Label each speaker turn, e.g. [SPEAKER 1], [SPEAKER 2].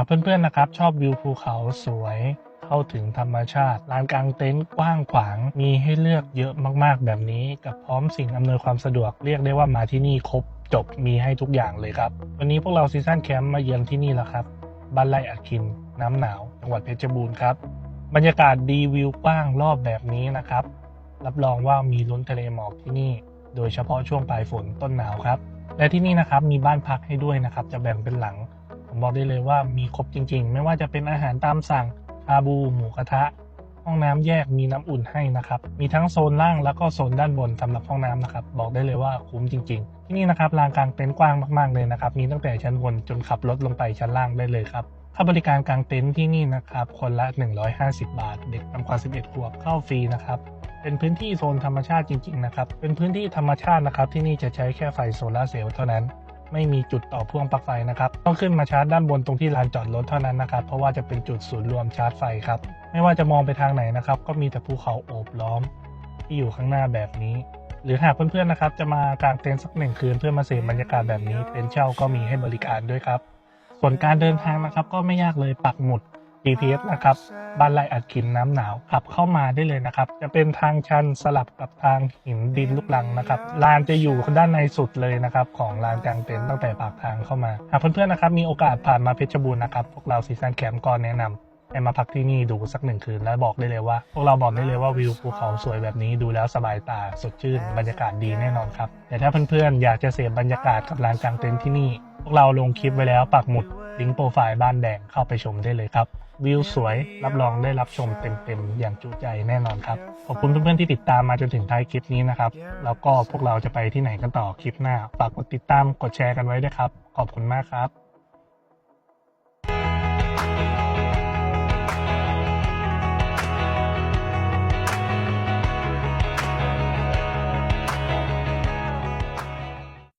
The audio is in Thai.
[SPEAKER 1] ากเพื่อนๆนะครับ ชอบวิวภูเขาสวยเข้าถึงธรรมชาติลานกลางเต็นท์กว้างขวางมีให้เลือกเยอะมากๆ แบบนี้ กับพร้อมสิ่งอำนวยความสะดวกเรียกได้ว่ามาที่นี่ครบจบมีให้ทุกอย่างเลยครับ วันนี้พวกเราซีซั่นแคมป์มาเยือนที่นี่แล้วครับบ้านไร่อัคิน น้ำหนาวจังหวัดเพชรบูรณ์ครับ บรรยากาศดีวิวกว้างรอบแบบนี้นะครับ รับรองว่ามีลุ้นทะเลหมอกที่นี่ โดยเฉพาะช่วงปลายฝนต้นหนาวครับ และที่นี่นะครับมีบ้านพักให้ด้วยนะครับ จะแบ่งเป็นหลัง ผมบอกได้เลยว่ามีครบจริง ๆ ไม่ว่าจะเป็นอาหารตามสั่งชาบูหมูกระทะ ห้องน้ำแยกมีน้ำอุ่นให้นะครับ มีทั้งโซนล่างแล้วก็โซนด้านบนสำหรับห้องน้ำนะครับ บอกได้เลยว่าคุ้มจริง ๆ ที่นี่นะครับลานกลางเต็นท์กว้างมากๆเลยนะครับ มีตั้งแต่ชั้นบนจนขับรถลงไปชั้นล่างได้เลยครับค่าบริการกลางเต็นท์ที่นี่นะครับ คนละ 150 บาท เด็กต่ำกว่า 11 ขวบเข้าฟรีนะครับ เป็นพื้นที่โซนธรรมชาติจริง ๆ นะครับ เป็นพื้นที่ธรรมชาตินะครับ ที่นี่จะใช้แค่ไฟโซลาเซลล์เท่านั้น ไม่มีจุดต่อพ่วงปลั๊กไฟนะครับต้องขึ้นมาชาร์จด้านบนตรงที่ลานจอดรถเท่านั้นนะครับเพราะว่าจะเป็นจุดศูนย์รวมชาร์จไฟครับไม่ว่าจะมองไปทางไหนนะครับก็มีแต่ภูเขาโอบล้อม ที่อยู่ข้างหน้าแบบนี้ หรือหากเพื่อนๆนะครับจะมากางเต็นท์สักหนึ่งคืนเพื่อมาเสพบรรยากาศแบบนี้เต็นท์เช่าก็มีให้บริการด้วยครับส่วนการเดินทางนะครับก็ไม่ยากเลยปักหมุด GPS นะครับบ้านไร่อัดขินน้ำหนาวขับเข้ามาได้เลยนะครับ จะเป็นทางชันสลับกับทางหินดินลูกลังนะครับลานจะอยู่ด้านในสุดเลยนะครับ ของลานกลางเต็นท์ตั้งแต่ปากทางเข้ามาหากเพื่อนๆนะครับมีโอกาสผ่านมาเพชรบูรณ์นะครับพวกเราซีซันแคมป์ก็แนะนำให้มาพักที่นี่ดูสักหนึ่งคืนแล้วบอกได้เลยว่า พวกเราบอกได้เลยว่าวิวภูเขาสวยแบบนี้ดูแล้วสบายตาสดชื่นบรรยากาศดีแน่นอนครับแต่ถ้าเพื่อนๆอยากจะเสพบรรยากาศกับลานกลางเต็นท์ที่นี่ พวกเราลงคลิปไว้แล้วปักหมุด ลิงก์โปรไฟล์บ้านแดงเข้าไปชมได้เลยครับ วิวสวยรับรองได้รับชมเต็มๆ อย่างจุใจแน่นอนครับ ขอบคุณเพื่อนๆที่ติดตามมาจนถึงท้ายคลิปนี้นะครับ แล้วก็พวกเราจะไปที่ไหนกันต่อคลิปหน้า ฝากกดติดตามกดแชร์กันไว้ด้วยครับ ขอบคุณมากครับ